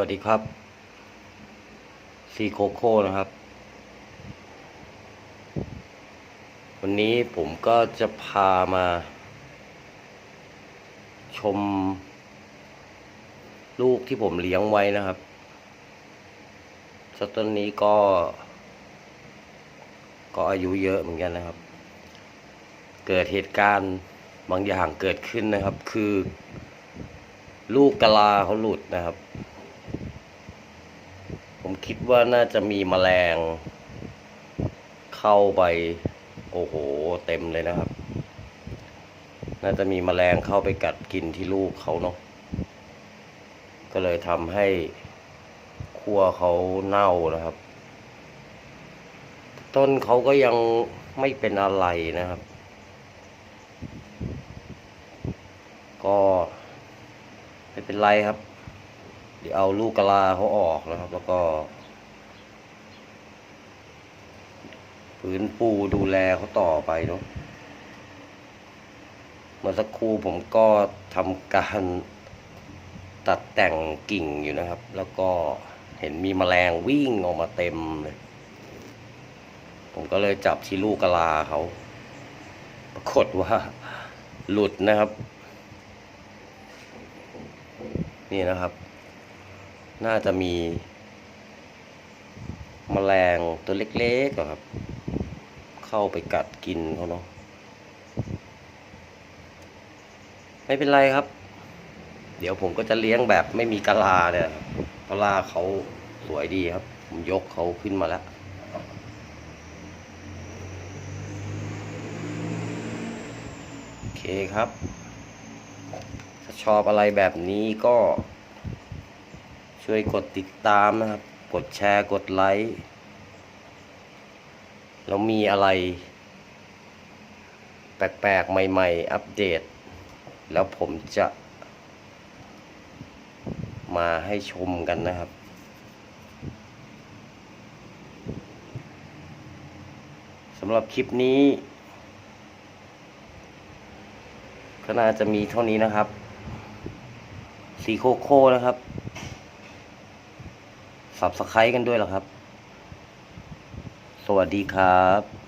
วัสดีครับ ซีโคโค่นะครับ วันนี้ผมก็จะพามา ชม ลูกที่ผมเลี้ยงไว้นะครับต้นนี้ก็ ก็อายุเยอะเหมือนกันนะครับ เกิดเหตุการณ์บางอย่างเกิดขึ้นนะครับ คือ ลูกกะลาเขาหลุดนะครับ คิดว่าน่าจะมีแมลง เข้าไป โอ้โห เต็มเลยนะครับ น่าจะมีแมลงเข้าไปกัดกินที่ลูกเขาเนาะก็เลยทำให้ขั้วเขาเน่านะครับ ต้นเขาก็ยังไม่เป็นอะไรนะครับ ก็ไม่เป็นไรครับ ดี๋ยวเอาลูกกะลาเขาออกนะครับ แล้วก็ฟื้นปูดูแลเขาต่อไปเนาะเมื่อสักครู่ผมก็ทำการตัดแต่งกิ่งอยู่นะครับ แล้วก็เห็นมีแมลงวิ่งออกมาเต็มเลยผมก็เลยจับที่ลูกกะลาเขา ปรากฏว่าหลุดนะครับ นี่นะครับ น่าจะมีมแมลงตัวเล็กๆครับ เข้าไปกัดกินเขาเนาะไม่เป็นไรครับ เดี๋ยวผมก็จะเลี้ยงแบบไม่มีกะลาเนี่ยกะลาเขาสวยดีครับ ผมยกเขาขึ้นมาแล้วโอเคครับ ถ้าชอบอะไรแบบนี้ก็ ช่วยกดติดตามนะครับ กดแชร์กดไลค์แล้วมีอะไร แปลกๆ ใหม่ ๆ อัปเดต แล้วผมจะมาให้ชมกันนะครับ สำหรับคลิปนี้ ก็น่าจะมีเท่านี้นะครับ สีโคโค่นะครับ สับสไครกันด้วยเหรอครับ สวัสดีครับ